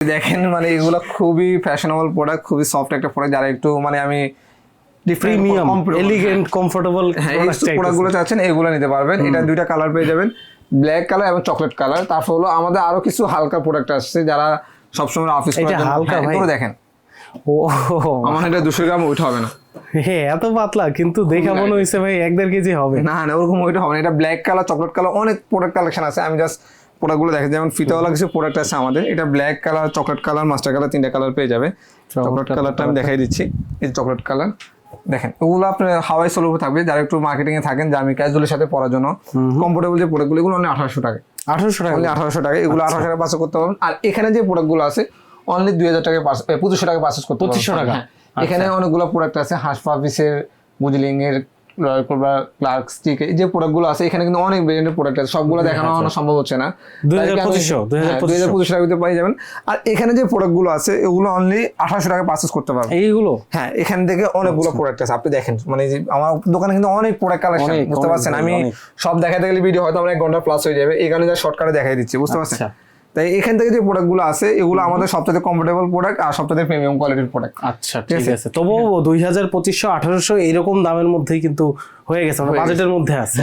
দেখেন মানে এগুলো খুবই ফ্যাশনেবল প্রোডাক্ট খুবই সফট একটা প্রোডাক্ট যারা একটু মানে আমি প্রিমিয়াম এলিগেন্ট কমফোর্টেবল হ্যাঁ প্রোডাক্টগুলো চাচ্ছেন এগুলো নিতে পারবেন। এটা দুইটা কালার পেয়ে যাবেন ব্ল্যাক কালার এবং চকলেট কালার তারপর হলো আমাদের আরও কিছু হালকা প্রোডাক্ট আসছে যারা সবসময় অফিস এটা হালকা ভাই? দেখেন। ও। আমার এটা দুশো গ্রাম ওইটা হবে না। হ্যাঁ এত পাতলা কিন্তু দেখা মনে হয়েছে ভাই এক দেড় কেজি হবে। না না ওরকম ওইটা হবে না। এটা ব্ল্যাক কালার চকলেট কালার অনেক প্রোডাক্ট কালেকশন আছে। আমি জাস্ট প্রোডাক্টগুলো দেখে যেমন ফিতাওয়ালা কিছু প্রোডাক্ট আছে আমাদের। এটা black colour chocolate colour master colour তিনটা কালার পেয়ে যাবে। চকলেট কালারটা আমি দেখাই দিচ্ছি। এই চকলেট কালার দেখেন ওগুলো আপনার হাওয়াই সোলোভে থাকবে। যারা একটু মার্কেটিং এ থাকেন জামি ক্যাজুয়ালের সাথে পরার জন্য কমফোর্টেবল যে প্রোডাক্টগুলো এগুলো অনলি আঠারোশো টাকা। আঠারোশো টাকা? আঠারোশো টাকা। এগুলো আঠারোশো টাকা পার্সেল করতে পারবেন। আর এখানে যে প্রোডাক্টগুলো আছে অনলি দুই হাজার টাকা পঁচিশশো টাকা পার্সেস করতে। 2500 টাকা? হ্যাঁ। এখানে অনেকগুলো প্রোডাক্ট আছে। হাঁস পাপিসের বুজলিং এর রয়্যাল কোবরা ক্লার্ক স্টিক এই যে প্রোডাক্টগুলো আছে এখানে কিন্তু অনেক ভেরিয়েন্টের প্রোডাক্ট আছে সবগুলো দেখানো আমার সম্ভব হচ্ছে না। দুই হাজার পঁচিশ টাকা দিতে পাই যাবেন। আর এখানে যে প্রোডাক্টগুলো আছে এগুলো অনলি আঠারোশো টাকা পার্চেস করতে পারবেন। এইগুলো? হ্যাঁ এখান থেকে অনেকগুলো প্রোডাক্ট আছে। আপনি দেখেন মানে আমার দোকানে কিন্তু অনেক প্রোডাক্ট কালেকশন বুঝতে পারছেন? আমি সব দেখাতে গেলে ভিডিও হয়তো আমার এক ঘণ্টা প্লাস হয়ে যাবে। এই কারণে যা শর্টকাটে দেখাই দিচ্ছি বুঝতে পারছেন? আচ্ছা। তাই এখান থেকে যে প্রোডাক্টগুলো আছে এগুলো আমাদের সবচেয়ে কমফোর্টেবল প্রোডাক্ট আর সবচেয়ে প্রিমিয়াম কোয়ালিটির প্রোডাক্ট আচ্ছা ঠিক আছে? তবুও দুই হাজার পঁচিশশো আঠারোশো এইরকম দামের মধ্যেই কিন্তু হয়ে গেছে মানে বাজেটের মধ্যে আছে।